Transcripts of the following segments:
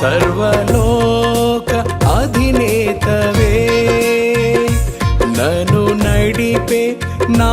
సర్వలోక అధినేతవే. నను నడిపే నా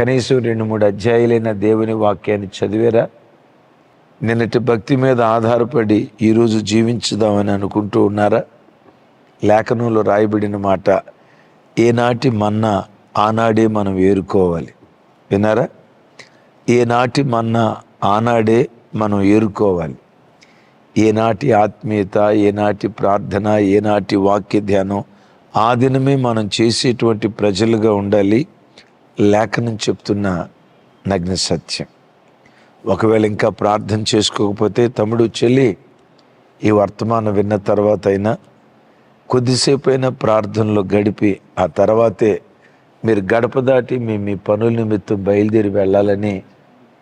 కనీసం రెండు మూడు అధ్యాయులైన దేవుని వాక్యాన్ని చదివారా? నిన్నటి భక్తి మీద ఆధారపడి ఈరోజు జీవించుదామని అనుకుంటూ ఉన్నారా? లేఖనంలో రాయబడిన మాట ఏనాటి మన్నా ఆనాడే మనం ఏరుకోవాలి. విన్నారా? ఏనాటి మన్నా ఆనాడే మనం ఏరుకోవాలి. ఏనాటి ఆత్మీయత ఏనాటి ప్రార్థన ఏనాటి వాక్య ధ్యానం ఆ దినమే మనం చేసేటువంటి ప్రజలుగా ఉండాలి. లేఖనం చెప్తున్న నగ్న సత్యం. ఒకవేళ ఇంకా ప్రార్థన చేసుకోకపోతే తమ్ముడు చెల్లి ఈ వర్తమానం విన్న తర్వాత అయినా కొద్దిసేపు అయినా ప్రార్థనలో గడిపి ఆ తర్వాతే మీరు గడప దాటి మీ మీ పనుల నిమిత్తం బయలుదేరి వెళ్ళాలని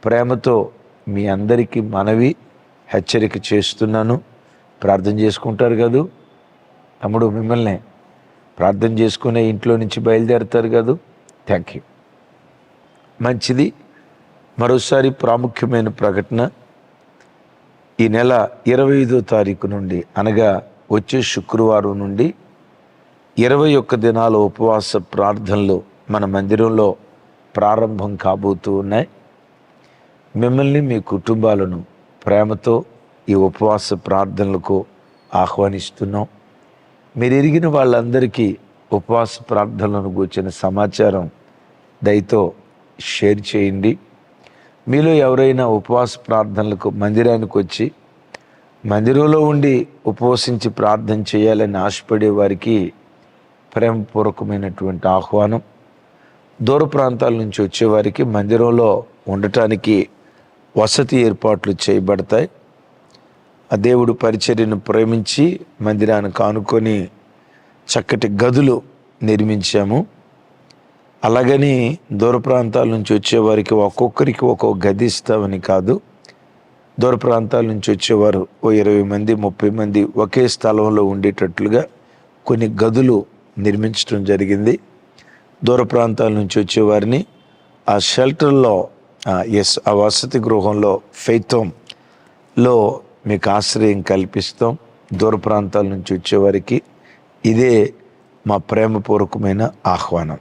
ప్రేమతో మీ అందరికీ మనవి హెచ్చరిక చేస్తున్నాను. ప్రార్థన చేసుకుంటారు కదూ? తమ్ముడు మిమ్మల్ని ప్రార్థన చేసుకునే ఇంట్లో నుంచి బయలుదేరుతారు కదూ? థ్యాంక్ యూ మంచిది. మరోసారి ప్రాముఖ్యమైన ప్రకటన. ఈ నెల ఇరవై ఐదో తారీఖు నుండి అనగా వచ్చే శుక్రవారం నుండి ఇరవై ఒక్క దినాల ఉపవాస ప్రార్థనలు మన మందిరంలో ప్రారంభం కాబోతూ ఉన్నాయి. మిమ్మల్ని మీ కుటుంబాలను ప్రేమతో ఈ ఉపవాస ప్రార్థనలకు ఆహ్వానిస్తున్నాం. మీరు ఎరిగిన వాళ్ళందరికీ ఉపవాస ప్రార్థనలను గూర్చిన సమాచారం దయతో షేర్ చేయండి. మీలో ఎవరైనా ఉపవాస ప్రార్థనలకు మందిరానికి వచ్చి మందిరంలో ఉండి ఉపవసించి ప్రార్థన చేయాలని ఆశపడే వారికి ప్రేమపూర్వకమైనటువంటి ఆహ్వానం. దూర ప్రాంతాల నుంచి వచ్చేవారికి మందిరంలో ఉండటానికి వసతి ఏర్పాట్లు చేయబడతాయి. ఆ దేవుడు పరిచర్యను ప్రేమించి మందిరాన్ని కానుకొని చక్కటి గదులు నిర్మించాము. అలాగని దూర ప్రాంతాల నుంచి వచ్చేవారికి ఒక్కొక్కరికి ఒక్కొక్క గది ఇస్తామని కాదు. దూర ప్రాంతాల నుంచి వచ్చేవారు ఓ ఇరవై మంది ముప్పై మంది ఒకే స్థలంలో ఉండేటట్లుగా కొన్ని గదులు నిర్మించడం జరిగింది. దూర ప్రాంతాల నుంచి వచ్చేవారిని ఆ షెల్టర్లో ఎస్ ఆ వసతి గృహంలో ఫైతంలో మీకు ఆశ్రయం కల్పిస్తాం. దూర ప్రాంతాల నుంచి వచ్చేవారికి ఇదే మా ప్రేమపూర్వకమైన ఆహ్వానం.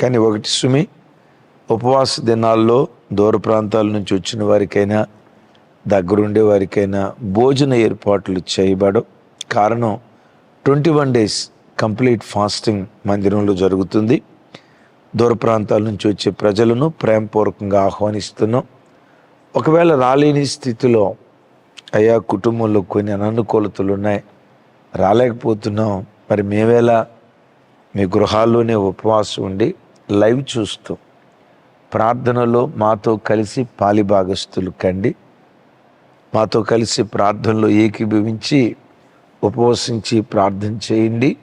కానీ ఒకటి సుమి ఉపవాస దినాల్లో దూర ప్రాంతాల నుంచి వచ్చిన వారికైనా దగ్గరుండే వారికైనా భోజన ఏర్పాట్లు చేయబడవు. కారణం twenty one days complete fasting మందిరంలో జరుగుతుంది. దూర ప్రాంతాల నుంచి వచ్చే ప్రజలను ప్రేమపూర్వకంగా ఆహ్వానిస్తున్నాం. ఒకవేళ రాలేని స్థితిలో అయ్యా కుటుంబంలో కొన్ని అననుకూలతలు ఉన్నాయి రాలేకపోతున్నాం. మరి మేమేలా మీ గృహాల్లోనే ఉపవాసం ఉండి లైవ్ చూస్తూ ప్రార్థనలో మాతో కలిసి పాలిభాగస్తులు కండి. మాతో కలిసి ప్రార్థనలో ఏకీభవించి ఉపవసించి ప్రార్థన చేయండి.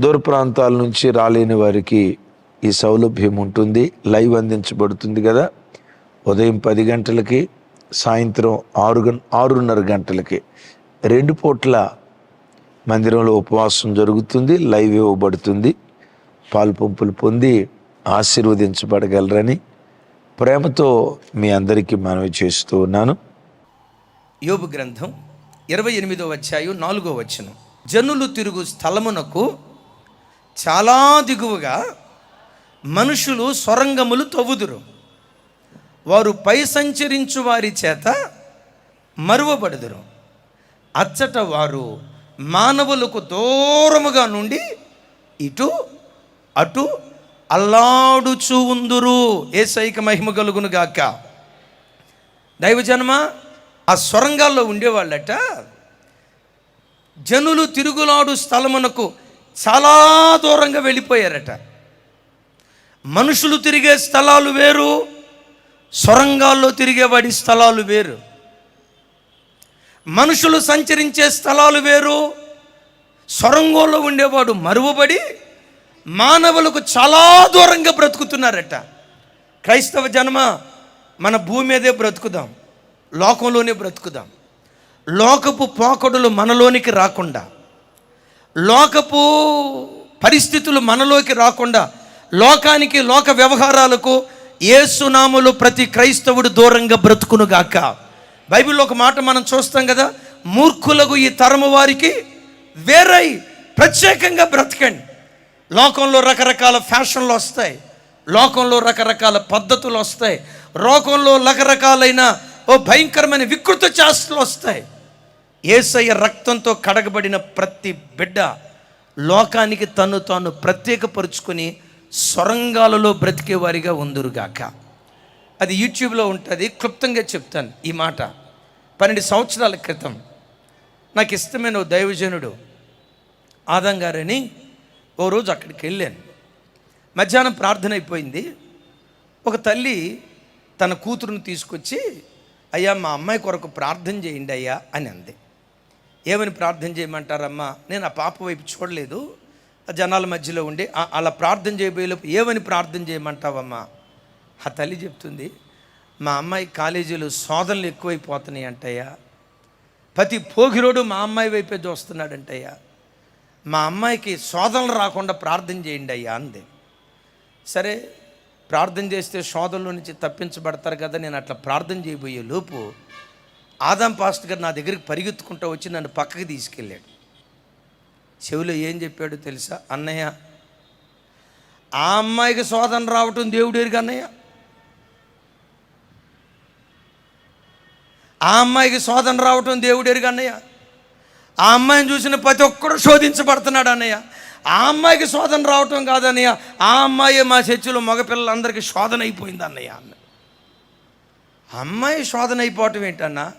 దూర ప్రాంతాల నుంచి రాలేని వారికి ఈ సౌలభ్యం ఉంటుంది. లైవ్ అందించబడుతుంది కదా. ఉదయం పది గంటలకి సాయంత్రం ఆరు గం ఆరున్నర గంటలకి రెండు పూట్ల మందిరంలో ఉపవాసం జరుగుతుంది. లైవ్ ఇవ్వబడుతుంది. పాలు పంపులు పొంది ఆశీర్వదించబడగలరని ప్రేమతో మీ అందరికీ మనవి చేస్తూ ఉన్నాను. యోబు గ్రంథం ఇరవై ఎనిమిదో అధ్యాయం నాలుగో వచ్చను జనులు తిరుగు స్థలమునకు చాలా దిగువగా మనుషులు సొరంగములు తవ్వుదురు. వారు పై సంచరించు వారి చేత మరువబడుదురు. అచ్చట వారు మానవులకు దూరముగా నుండి ఇటు అటు అల్లాడుచూ ఉందురు ఏ సైక మహిమ కలుగును గాక. దైవజన్మ ఆ సొరంగాల్లో ఉండేవాళ్ళట. జనులు తిరుగులాడు స్థలమునకు చాలా దూరంగా వెళ్ళిపోయారట. మనుషులు తిరిగే స్థలాలు వేరు సొరంగాల్లో తిరిగేవాడి స్థలాలు వేరు. మనుషులు సంచరించే స్థలాలు వేరు సొరంగంలో ఉండేవాడు మరువబడి మానవులకు చాలా దూరంగా బ్రతుకుతున్నారట. క్రైస్తవ జన్మ మన భూమి మీదే బ్రతుకుదాం లోకంలోనే బ్రతుకుదాం. లోకపు పోకడులు మనలోనికి రాకుండా లోకపు పరిస్థితులు మనలోకి రాకుండా లోకానికి లోక వ్యవహారాలకు ఏసునాములు ప్రతి క్రైస్తవుడు దూరంగా బ్రతుకునుగాక బైబిల్లో ఒక మాట మనం చూస్తాం కదా మూర్ఖులకు ఈ తరము వారికి వేరై ప్రత్యేకంగా బ్రతకండి. లోకంలో రకరకాల ఫ్యాషన్లు వస్తాయి. లోకంలో రకరకాల పద్ధతులు వస్తాయి. లోకంలో రకరకాలైన ఓ భయంకరమైన వికృత చేష్టలు వస్తాయి. ఏసయ్య రక్తంతో కడగబడిన ప్రతి బిడ్డ లోకానికి తను తాను ప్రత్యేకపరుచుకొని సొరంగాలలో బ్రతికేవారిగా ఉందరుగాక. అది యూట్యూబ్లో ఉంటుంది క్లుప్తంగా చెప్తాను ఈ మాట. పన్నెండు సంవత్సరాల క్రితం నాకు ఇష్టమైన దైవజనుడు ఆదం గారని ఓ రోజు అక్కడికి వెళ్ళాను. మధ్యాహ్నం ప్రార్థన అయిపోయింది. ఒక తల్లి తన కూతురుని తీసుకొచ్చి అయ్యా మా అమ్మాయి కొరకు ప్రార్థన చేయండి అయ్యా అని అంది. ఏమని ప్రార్థన చేయమంటారమ్మా? నేను ఆ పాప వైపు చూడలేదు. జనాల మధ్యలో ఉండి అలా ప్రార్థన చేయబోయేలోపు ఏమని ప్రార్థన చేయమంటావమ్మా? ఆ తల్లి చెప్తుంది మా అమ్మాయి కాలేజీలో సోదనలు ఎక్కువైపోతున్నాయి అంటయ్యా ప్రతి పోగిరోడు మా అమ్మాయి వైపే చూస్తున్నాడంటయ్యా మా అమ్మాయికి శోధనలు రాకుండా ప్రార్థన చేయండి అయ్యా అంది. సరే ప్రార్థన చేస్తే శోధనలో నుంచి తప్పించబడతారు కదా నేను అట్లా ప్రార్థన చేయబోయే లోపు ఆదాం పాస్ట్ గారు నా దగ్గరికి పరిగెత్తుకుంటూ వచ్చి నన్ను పక్కకి తీసుకెళ్ళాడు. చెవిలో ఏం చెప్పాడు తెలుసా? అన్నయ్య ఆ అమ్మాయికి శోధన రావటం దేవుడు అన్నయ్య? ఆ అమ్మాయికి శోధన రావటం దేవుడు అన్నయ్య? ఆ అమ్మాయిని చూసిన ప్రతి ఒక్కడు శోధించబడుతున్నాడు అన్నయ్య. ఆ అమ్మాయికి శోధన రావటం కాదన్నయ్య ఆ అమ్మాయి మా చర్చిలో మగపిల్లలందరికీ శోధన అయిపోయింది అన్నయ్య. అన్న అమ్మాయి శోధన అయిపోవటం ఏంటన్నా?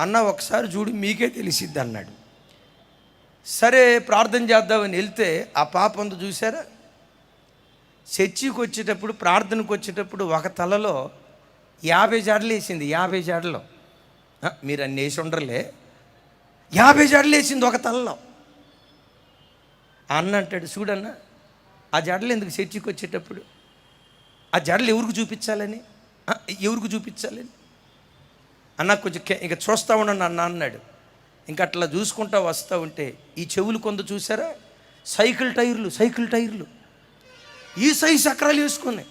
అన్న ఒకసారి చూడు మీకే తెలిసిద్ది అన్నాడు. సరే ప్రార్థన చేద్దామని వెళ్తే ఆ పాప అందు చూసారా చర్చికి వచ్చేటప్పుడు ప్రార్థనకు వచ్చేటప్పుడు ఒక తలలో యాభై జాడలు వేసింది. యాభై జాడలు. మీరు అన్ని వేసి ఉండరులే. యాభై జడలు వేసింది ఒక తలలో. అన్న అంటాడు చూడన్న ఆ జడలు ఎందుకు చర్చికి వచ్చేటప్పుడు? ఆ జడలు ఎవరికి చూపించాలని? ఎవరికి చూపించాలని? అన్న కొంచెం ఇంకా ఇక చూస్తా ఉండండి అన్న అన్నాడు. ఇంకా అట్లా చూసుకుంటా వస్తూ ఉంటే ఈ చెవులు కొంత చూసారా? సైకిల్ టైర్లు సైకిల్ టైర్లు. ఈ సైజు చక్రాలు వేసుకున్నాయి.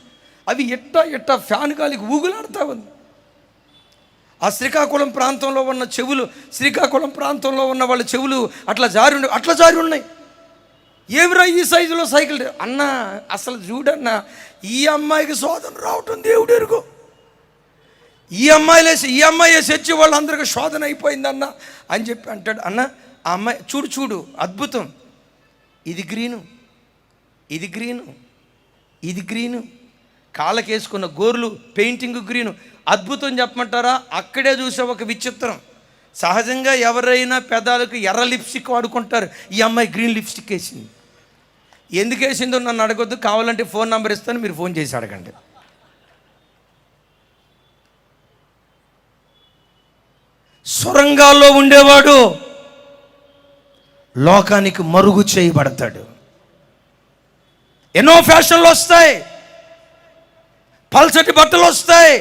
అవి ఎట్టా ఎట్టా ఫ్యాన్ గాలికి ఊగులాడుతూ ఉంది. ఆ శ్రీకాకుళం ప్రాంతంలో ఉన్న చెవులు శ్రీకాకుళం ప్రాంతంలో ఉన్న వాళ్ళ చెవులు అట్లా జారి ఉండే అట్లా జారి ఉన్నాయి. ఏమిరా ఈ సైజులో సైకిల్? అన్న అసలు చూడన్న ఈ అమ్మాయికి శోధన రావటం దేవుడు ఎరుగు. ఈ అమ్మాయిలే ఈ అమ్మాయి చచ్చి వాళ్ళందరికీ శోధన అయిపోయిందన్న అని చెప్పి అంటాడు. అన్న ఆ అమ్మాయి చూడు చూడు అద్భుతం. ఇది గ్రీను. ఇది గ్రీను. ఇది గ్రీను. కాళ్ళకేసుకున్న గోర్లు పెయింటింగ్ గ్రీను అద్భుతం చెప్పమంటారా? అక్కడే చూసే ఒక విచిత్రం. సహజంగా ఎవరైనా పెదాలకు ఎర్ర లిప్స్టిక్ వాడుకుంటారు. ఈ అమ్మాయి గ్రీన్ లిప్స్టిక్ వేసింది. ఎందుకు వేసిందో నన్ను అడగొద్దు. కావాలంటే ఫోన్ నెంబర్ ఇస్తాను. మీరు ఫోన్ చేసి అడగండి. సొరంగాల్లో ఉండేవాడు లోకానికి మరుగు చేయబడతాడు. ఎన్నో ఫ్యాషన్లు వస్తాయి. పల్సటి బట్టలు వస్తాయి.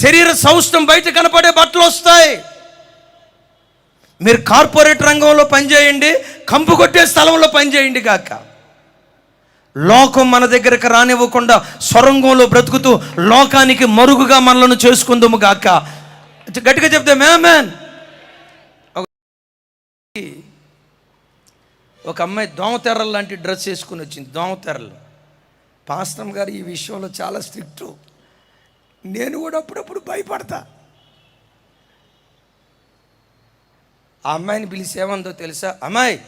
శరీర సౌష్టం బయట కనపడే బట్టలు వస్తాయి. మీరు కార్పొరేట్ రంగంలో పనిచేయండి కంపు కొట్టే స్థలంలో పనిచేయండి కాక. లోకం మన దగ్గరకు రానివ్వకుండా సొరంగంలో బ్రతుకుతూ లోకానికి మరుగుగా మనలను చేసుకుందాము గాక గట్టిగా చెప్తే మ్యాన్ ఒక అమ్మాయి దోమతెర్రలు లాంటి డ్రెస్ వేసుకుని వచ్చింది దోమతెర్రలు పాస్టమ్ గారు ఈ విషయంలో చాలా స్ట్రిక్ట్. నేను కూడా అప్పుడప్పుడు భయపడతా. ఆ అమ్మాయిని పిలిచి ఏమందో తెలుసా? అమ్మాయి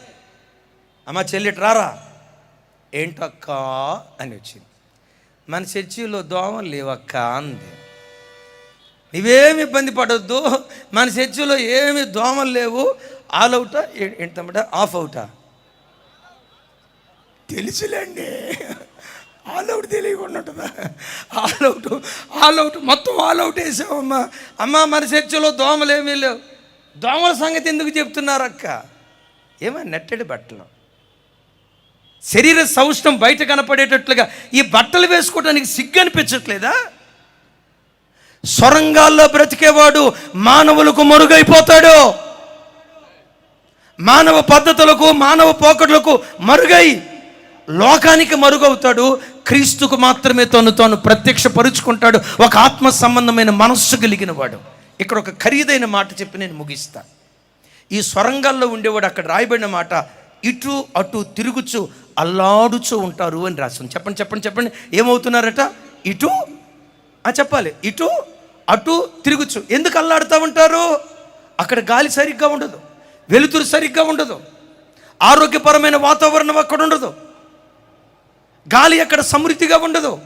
అమ్మ చెల్లిట్ రారా? ఏంటక్క? అని వచ్చింది. మన చర్చిలో దోమలు లేవక్క అంది. నువ్వేమి ఇబ్బంది పడొద్దు మన చర్చిలో ఏమి దోమలు లేవు ఆల్ అవుటా ఏంటమ్మట ఆఫ్ అవుటా? తెలుసులేండి. ఆల్ అవుట్ తెలియకుండా ఉంటుందా ఆల్ అవుట్ ఆల్ అవుట్ మొత్తం ఆల్ అవుట్ వేసావమ్మా. అమ్మ మన చర్చలో దోమలు ఏమీ లేవు. దోమల సంగతి ఎందుకు చెప్తున్నారక్క ఏమో నెట్టడి బట్టలు. శరీర సౌష్ఠం బయట కనపడేటట్లుగా ఈ బట్టలు వేసుకోవడానికి సిగ్గు అనిపించట్లేదా సొరంగాల్లో బ్రతికేవాడు మానవులకు మరుగైపోతాడు. మానవ పద్ధతులకు మానవ పోకట్లకు మరుగై లోకానికి మరుగవుతాడు. క్రీస్తుకు మాత్రమే తను తాను ప్రత్యక్షపరుచుకుంటాడు. ఒక ఆత్మ సంబంధమైన మనస్సు కలిగిన వాడు ఇక్కడ ఒక ఖరీదైన మాట చెప్పి నేను ముగిస్తా. ఈ స్వరంగాల్లో ఉండేవాడు అక్కడ రాయబడిన మాట ఇటు అటు తిరుగుచు అల్లాడుచు ఉంటారు అని రాసింది చెప్పండి చెప్పండి చెప్పండి. ఏమవుతున్నారట? ఇటు ఆ చెప్పాలి. ఇటు అటు తిరుగుచు. ఎందుకు అల్లాడుతూ ఉంటారు? అక్కడ గాలి సరిగ్గా ఉండదు. వెలుతురు సరిగ్గా ఉండదు. ఆరోగ్యపరమైన వాతావరణం అక్కడ ఉండదు. గాలి అక్కడ సమృద్ధిగా ఉండదు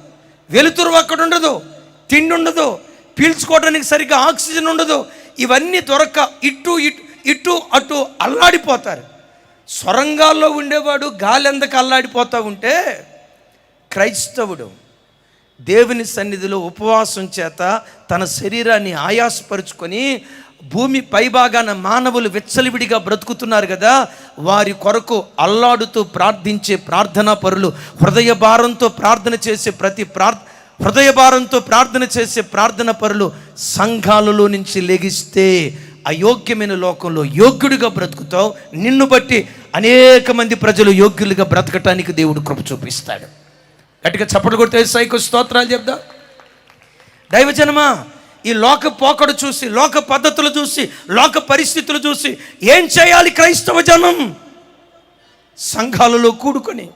వెలుతురు అక్కడ ఉండదు తిండి ఉండదు పీల్చుకోవడానికి సరిగ్గా ఆక్సిజన్ ఉండదు ఇవన్నీ దొరక్క ఇటు ఇటు ఇటు అటు అల్లాడిపోతారు. సొరంగాల్లో ఉండేవాడు గాలి ఎందుకు అల్లాడిపోతూ ఉంటే క్రైస్తవుడు దేవుని సన్నిధిలో ఉపవాసం చేత తన శరీరాన్ని ఆయాసపరుచుకొని భూమి పైభాగాన మానవులు విచ్చలివిడిగా బ్రతుకుతున్నారు కదా వారి కొరకు అల్లాడుతూ ప్రార్థించే ప్రార్థనా పరులు హృదయ భారంతో ప్రార్థన చేసే ప్రతి ప్రార్ హృదయ భారంతో ప్రార్థన చేసే ప్రార్థన పరులు సంఘాలలో నుంచి లెగిస్తే అయోగ్యమైన లోకంలో యోగ్యుడిగా బ్రతుకుతావు. నిన్ను బట్టి అనేక మంది ప్రజలు యోగ్యులుగా బ్రతకటానికి దేవుడు కృప చూపిస్తాడు. గట్టిగా చప్పట్లు కొడితే సైకు స్తోత్రాలు చెప్దా. దైవజనమా ఈ లోక పోకడు చూసి లోక పద్ధతులు చూసి లోక పరిస్థితులు చూసి ఏం చేయాలి క్రైస్తవ జనం? సంఘాలలో కూడుకొని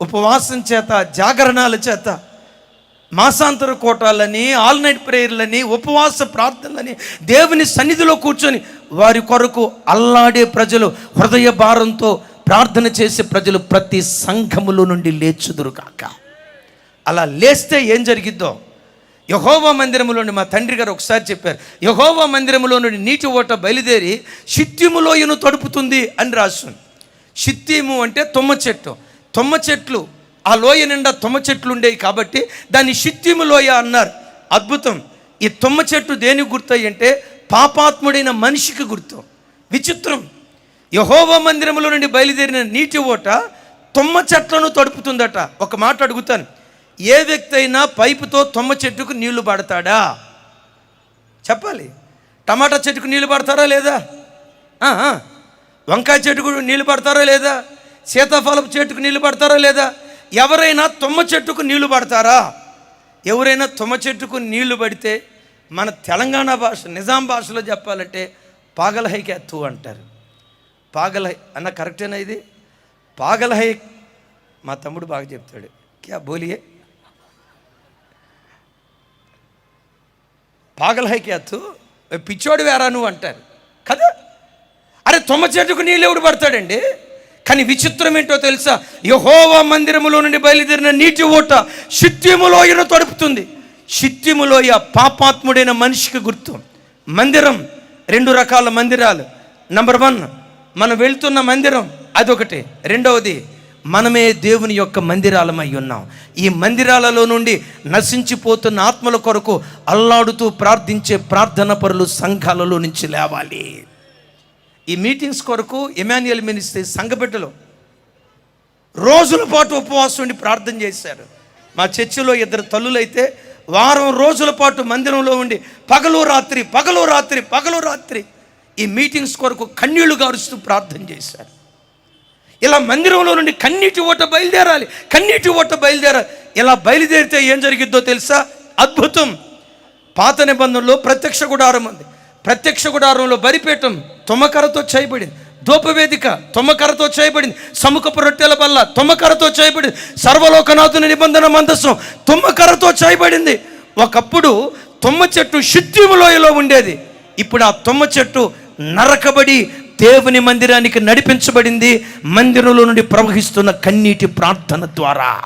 ఉపవాసం చేత జాగరణాల చేత మాసాంతర కోటాలని ఆల్ నైట్ ప్రేయర్లని ఉపవాస ప్రార్థనలని దేవుని సన్నిధిలో కూర్చొని వారి కొరకు అల్లాడే ప్రజలు హృదయ భారంతో ప్రార్థన చేసే ప్రజలు ప్రతి సంఘములో నుండి లేచుదురు కాక. అలా లేస్తే ఏం జరిగిద్దో? యహోవ మందిరములోని మా తండ్రి గారు ఒకసారి చెప్పారు యహోవ మందిరములో నుండి నీటి ఓట బయలుదేరి శిత్యములోయను తడుపుతుంది అని రాస్తుంది శిత్యము అంటే తుమ్మ చెట్టు. తుమ్మ చెట్లు ఆ లోయ నిండా తుమ్మ చెట్లు ఉండేవి కాబట్టి దాన్ని శిత్యము లోయ అన్నారు. అద్భుతం. ఈ తుమ్మ చెట్టు దేనికి గుర్తయ్యంటే అంటే పాపాత్ముడైన మనిషికి గుర్తు. విచిత్రం. యహోవ మందిరములో నుండి బయలుదేరిన నీటి ఓట తుమ్మ చెట్లను తడుపుతుందట. ఒక మాట అడుగుతాను. ఏ వ్యక్తి అయినా పైపుతో తుమ్మ చెట్టుకు నీళ్ళు పడతాడా? చెప్పాలి. టమాటా చెట్టుకు నీళ్ళు పడతారా లేదా? వంకాయ చెట్టుకు నీళ్ళు పడతారా లేదా? సీతాఫలపు చెట్టుకు నీళ్ళు పడతారా లేదా? ఎవరైనా తుమ్మ చెట్టుకు నీళ్ళు పడతారా? ఎవరైనా తుమ్మ చెట్టుకు నీళ్ళు పడితే మన తెలంగాణ భాష నిజాం భాషలో చెప్పాలంటే పాగలహైకి ఎత్తు అంటారు. పాగలహై అన్న కరెక్టేనా ఇది? పాగలహై మా తమ్ముడు బాగా చెప్తాడు. క్యా బోలియే? పాగలహై క్యా పిచ్చోడు వేరా నువ్వు? అంటారు. కదా? అరే తుమ్మ చెట్టుకు నీళ్ళు పడతాడండి? కానీ విచిత్రం ఏంటో తెలుసా? యహోవా మందిరములో నుండి బయలుదేరిన నీటి ఓట శిత్యములోయను తడుపుతుంది. శిత్యములోయ పాపాత్ముడైన మనిషికి గుర్తు. మందిరం రెండు రకాల మందిరాలు. నంబర్ వన్ మనం వెళ్తున్న మందిరం అదొకటి. రెండవది మనమే దేవుని యొక్క మందిరాలమై ఉన్నాం. ఈ మందిరాలలో నుండి నశించిపోతున్న ఆత్మల కొరకు అల్లాడుతూ ప్రార్థించే ప్రార్థన పరులు సంఘాలలో నుంచి లేవాలి. ఈ మీటింగ్స్ కొరకు ఎమాన్యుయల్ మినిస్ట్రీ సంఘబిడ్డలు రోజుల పాటు ఉపవాసం ఉండి ప్రార్థన చేశారు. మా చర్చిలో ఇద్దరు తల్లులైతే వారం రోజుల పాటు మందిరంలో ఉండి పగలు రాత్రి పగలు రాత్రి పగలు రాత్రి ఈ మీటింగ్స్ కొరకు కన్నీళ్ళు గారుస్తూ ప్రార్థన చేశారు. ఇలా మందిరంలో నుండి కన్నీటి ఓట బయలుదేరాలి. కన్నీటి ఓట బయలుదేరాలి. ఇలా బయలుదేరితే ఏం జరిగిద్దో తెలుసా? అద్భుతం. పాత నిబంధనలో ప్రత్యక్ష గుడారం ఉంది. ప్రత్యక్ష గుడారంలో బలిపీఠం తుమ్మకరతో చేయబడింది. ధూపవేదిక తుమ్మకరతో చేయబడింది. సముఖపు రొట్టెల బల్ల తుమ్మకరతో చేయబడింది. సర్వలోకనాథుని నిబంధన మందస్సం తుమ్మకరతో చేయబడింది. ఒకప్పుడు తుమ్మ చెట్టు శుద్ధిములోయలో ఉండేది. ఇప్పుడు ఆ తుమ్మ చెట్టు నరకబడి దేవుని మందిరానికి నడిపించబడింది మందిరంలో నుండి ప్రవహిస్తున్న కన్నీటి ప్రార్థన ద్వారా.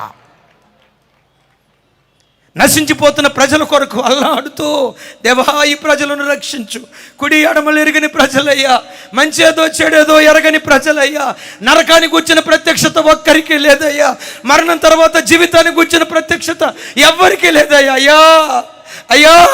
నశించిపోతున్న ప్రజల కొరకు అల్లాడుతూ దేవా ఈ ప్రజలను రక్షించు. కుడి ఎడమలు ఎరగని ప్రజలయ్యా. మంచేదో చెడేదో ఎరగని ప్రజలయ్యా. నరకానికి వచ్చిన ప్రత్యక్షత ఒక్కరికి లేదయ్యా. మరణం తర్వాత జీవితానికి వచ్చిన ప్రత్యక్షత ఎవ్వరికీ లేదయ్యా. అయ్యా అయ్యా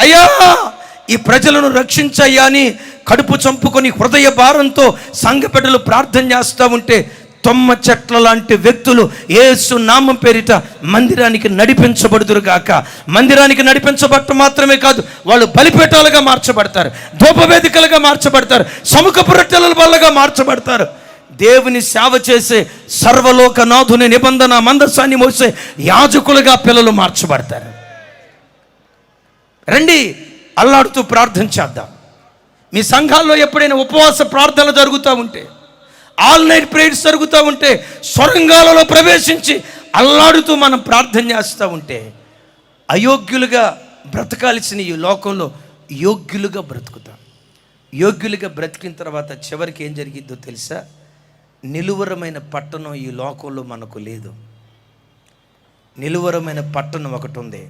అయ్యా ఈ ప్రజలను రక్షించయ్యా అని కడుపు చంపుకొని హృదయ భారంతో సంఘ ప్రార్థన చేస్తూ ఉంటే తొమ్మ చెట్ల లాంటి వ్యక్తులు ఏసు నామం పేరిట మందిరానికి నడిపించబడుదురు గాక. మందిరానికి నడిపించబడటం మాత్రమే కాదు వాళ్ళు బలిపేటాలుగా మార్చబడతారు ధూపవేదికలుగా మార్చబడతారు సముఖపు రొట్టెల వల్లగా మార్చబడతారు. దేవుని సేవ చేసే సర్వలోకనాథుని నిబంధన మందస్సాన్ని మోసే యాజకులుగా పిల్లలు మార్చబడతారు. రండి అల్లాడుతూ ప్రార్థన చేద్దాం. మీ సంఘాల్లో ఎప్పుడైనా ఉపవాస ప్రార్థనలు జరుగుతూ ఉంటే ఆల్ నైట్ ప్రేయర్స్ జరుగుతూ ఉంటే సొరంగాలలో ప్రవేశించి అల్లాడుతూ మనం ప్రార్థన చేస్తూ ఉంటే అయోగ్యులుగా బ్రతకాల్సిన ఈ లోకంలో యోగ్యులుగా బ్రతుకుతాం. యోగ్యులుగా బ్రతికిన తర్వాత చివరికి ఏం జరిగిద్దో తెలుసా? నిలువరమైన పట్టణం ఈ లోకంలో మనకు లేదు. నిలువరమైన పట్టణం ఒకటి ఉంది.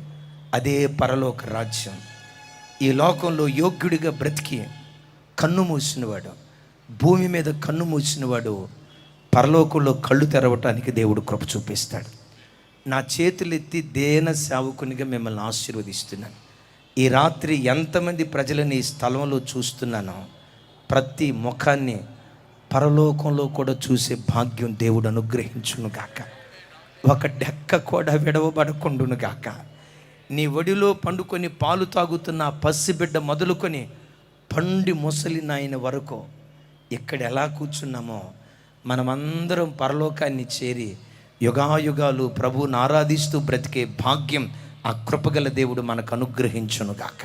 అదే పరలోక రాజ్యం. ఈ లోకంలో యోగ్యుడిగా బ్రతికి కన్ను మూసినవాడు భూమి మీద కన్ను మూసినవాడు పరలోకంలో కళ్ళు తెరవటానికి దేవుడు కృప చూపిస్తాడు. నా చేతులెత్తి దేన సేవకునిగా మిమ్మల్ని ఆశీర్వదిస్తున్నాను. ఈ రాత్రి ఎంతమంది ప్రజలని ఈ స్థలంలో చూస్తున్నానో ప్రతి ముఖాన్ని పరలోకంలో కూడా చూసే భాగ్యం దేవుడు అనుగ్రహించును గాక. ఒక డెక్క కూడా విడవబడకుండును గాక. నీ ఒడిలో పండుకొని పాలు తాగుతున్న పసిబిడ్డ మొదలుకొని పండి ముసలి నాయన వరకు ఇక్కడ ఎలా కూర్చున్నామో మనమందరం పరలోకాన్ని చేరి యుగాయుగాలు ప్రభువుని ఆరాధిస్తూ బ్రతికే భాగ్యం ఆ కృపగల దేవుడు మనకు అనుగ్రహించును గాక